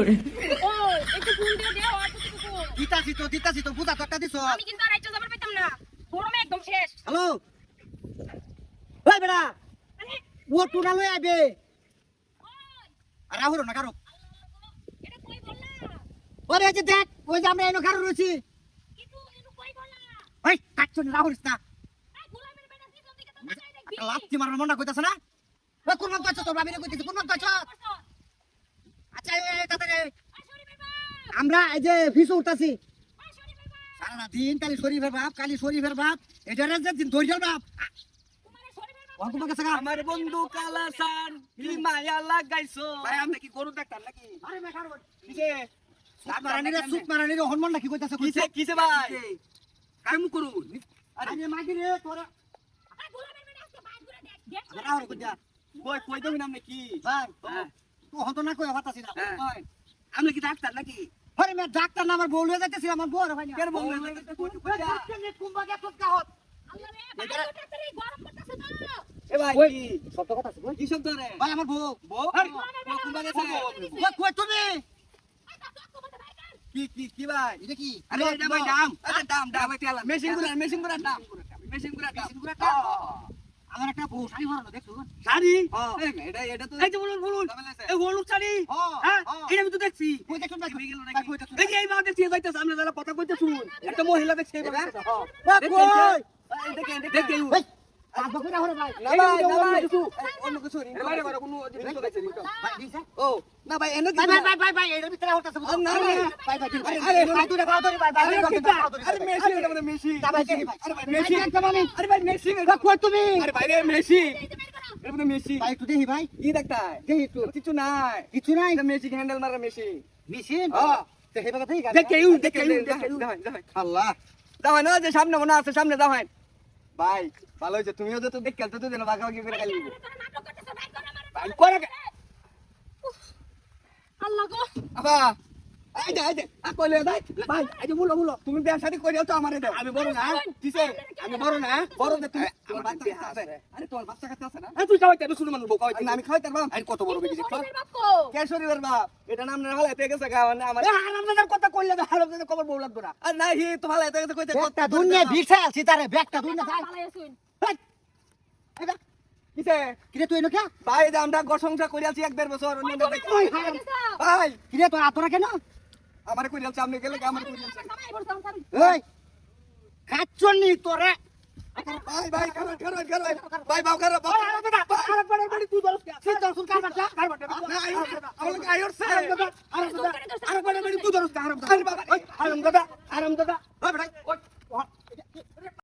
ওই একটু ফোন দিয়ে দেও দিতাছি তো দিতাছি তো বুঝা তো দিছো। আমি কিন্তু আর রাইতে যাবার পাইতাম না। গরমে একদম শেষ। হ্যালো? ওই বেড়া ও টুনা লই আইবে। আর রাহুল না কারও। এটা কই বললা? ওরে এই যে দেখ ওই যে আমরা এনো কারও রয়েছি। কিন্তু এনু কই বললা? ওই কাটছো না রাহুল না লাত্তি মারার মনটা কইতাছ না? ওই কোন নাম কইছ তোর বাবিরে কইতেছ? কোন নাম কইছ আচ্ছা এই এই, তাড়াতাড়ি আমরা এই যে ফিস উঠতাছি। সারা দিন কালি শরীফের বাপ কালি শরীফের বাপ এটা রে যে দিন ধৈর্যের বাপ। আমার বন্ধু কালাসান কি মায়া লাগাইছো? ভাই আপনি কি গরু দেখতাম নাকি? আরে বেকার। কিসে সুত মারানিরে সুত মারানিরে হরমোন নাকি কইতাছে কিসে কিসে ভাই? আরে তোরা। কই কই দেবেন আপনি কি? ভাই হ্যাঁ। তো হতো না কই হতাছি না আপনি কি ডাক্তার নাকি? আরে মে ডাক্তার না আমার বউ লয়ে যাইতেছি আমার বউ ভাই না। কেন বউ লয়ে ওই যাইতেছে? ডাক্তার নে কুম্বা গে সুত কাহত এ ভাই কি? সত্য কথা আছে কি শব্দ রে? ভাই আমার বউ। বউ? আরে, কুম্বা গেছে ওই কই তুমি? কি কি কি ভাই? এটা কি? আরে এটা ভাই দাম। আরে দাম দাম। এটা আলা মেশিনগুলা মেশিনগুলা দাম। মেশিনগুলা দাম। মেশিনগুলার দাম? আমার একটা বউ শাড়ি পরানো দেখছ? শাড়ি। এটা এটা তো এই যে বলুন বলুন। এই হলুদ শাড়ি? হ্যাঁ। এটা আমি তো দেখছি। কই দেখছ? না গেল? কই এই যে এই বাবা দেখছি যাইতেছে আমরা যারা কথা কইতে শুন একটা মহিলা দেখছে এই বাবা কই? দেখেন। দেখেন। কিছু মানে মানে মানে নাই। কিছু নাই? এটা মেশি হ্যান্ডেল মারা মেশি মেশিন? হ্যাঁ। ঠিক দেখে আল্লাহ। দাও না যে সামনে মনে আছে সামনে দাও ভাই ভালো হয়েছে। তুমিও তো খেলতে তো বাগাবাগি করে খালি আল্লাহ গো। আবা এই দে এই দে আ কইলে দাই ভাই এই যে বলো বলো তুমি বিয়া শাদি কইরাও তো আমারে দাও। আমি বড় না কিসে? আমি বড় না বড় যে তুমি তোমার বাচ্চা কাচ্চা আছে। আরে তোমার বাচ্চা কাচ্চা আছে না? এই তুই খাওয়াইতে শুনে মানুষ বউ আমি খাওয়াইতে পারবাম আরে কত বড় বেগি কে শরীরের বাপ? এটা নাম না ভালো পেয়ে গেছে গাওয়া না আমার হারামজাদার কথা কইলে তো হারামজাদার খবর বউ লাগতো না। আর না হি তো ভালো এতে কইতে একটা দুনিয়া বিছাই আছি তারে ব্যাগটা দুনিয়া ভাই কিসে? কিরে তুই এনো কে ভাই আমরা ঘর সংসার করে আছি এক দেড় বছর ভাই! কিরে তোর আতরা কেন? আমার করে আছি আপনি গেলে আমার করে আছি ওই কাচ্চনি তোরে ভাই ভাই কারণ কারণ কারণ ভাই বাউ কারণ ভাই আরে বার বাড়ি তুই বলছ সিদ্ধ সুন কার বাচ্চা কার বাচ্চা না সে আরেক বার আরেক বার বাড়ি তুই ধরছ আরাম দাদা আরাম দাদা আরাম দাদা